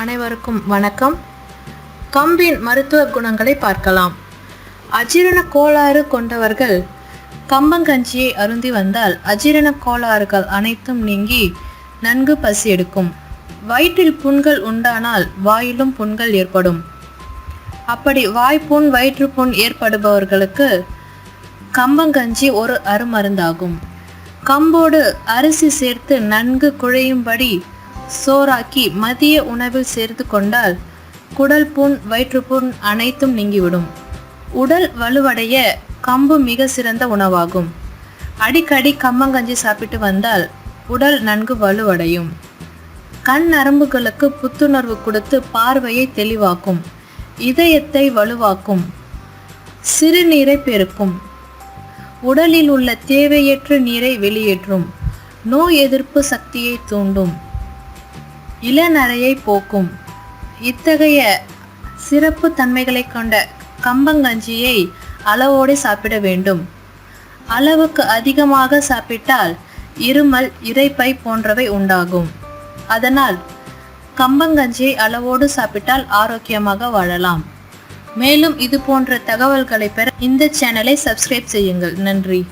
அனைவருக்கும் வணக்கம். கம்பின் மருத்துவ குணங்களை பார்க்கலாம். அஜீரண கோளாறு கொண்டவர்கள் கம்பங்கஞ்சியை அருந்தி வந்தால் அஜீரண கோளாறுகள் அனைத்தும் நீங்கி நன்கு பசி எடுக்கும். வயிற்றில் புண்கள் உண்டானால் வாயிலும் புண்கள் ஏற்படும். அப்படி வாய்ப்புண் வயிற்றுப்புண் ஏற்படுபவர்களுக்கு கம்பங்கஞ்சி ஒரு அருமருந்தாகும். கம்போடு அரிசி சேர்த்து நன்கு குழையும்படி சோறாக்கி மதிய உணவில் சேர்த்து கொண்டால் குடல் புண் வயிற்றுப்புண் அனைத்தும் நீங்கிவிடும். உடல் வலுவடைய கம்பு மிக சிறந்த உணவாகும். அடிக்கடி கம்மங்கஞ்சி சாப்பிட்டு வந்தால் உடல் நன்கு வலுவடையும். கண் நரம்புகளுக்கு புத்துணர்வு கொடுத்து பார்வையை தெளிவாக்கும். இதயத்தை வலுவாக்கும். சிறுநீரை பெருக்கும். உடலில் உள்ள தேவையற்ற நீரை வெளியேற்றும். நோய் எதிர்ப்பு சக்தியை தூண்டும். இளநரையை போக்கும். இத்தகைய சிறப்பு தன்மைகளை கொண்ட கம்பங்கஞ்சியை அளவோடு சாப்பிட வேண்டும். அளவுக்கு அதிகமாக சாப்பிட்டால் இருமல் இரைப்பை போன்றவை உண்டாகும். அதனால் கம்பங்கஞ்சியை அளவோடு சாப்பிட்டால் ஆரோக்கியமாக வாழலாம். மேலும் இது போன்ற தகவல்களை பெற இந்த சேனலை சப்ஸ்கிரைப் செய்யுங்கள். நன்றி.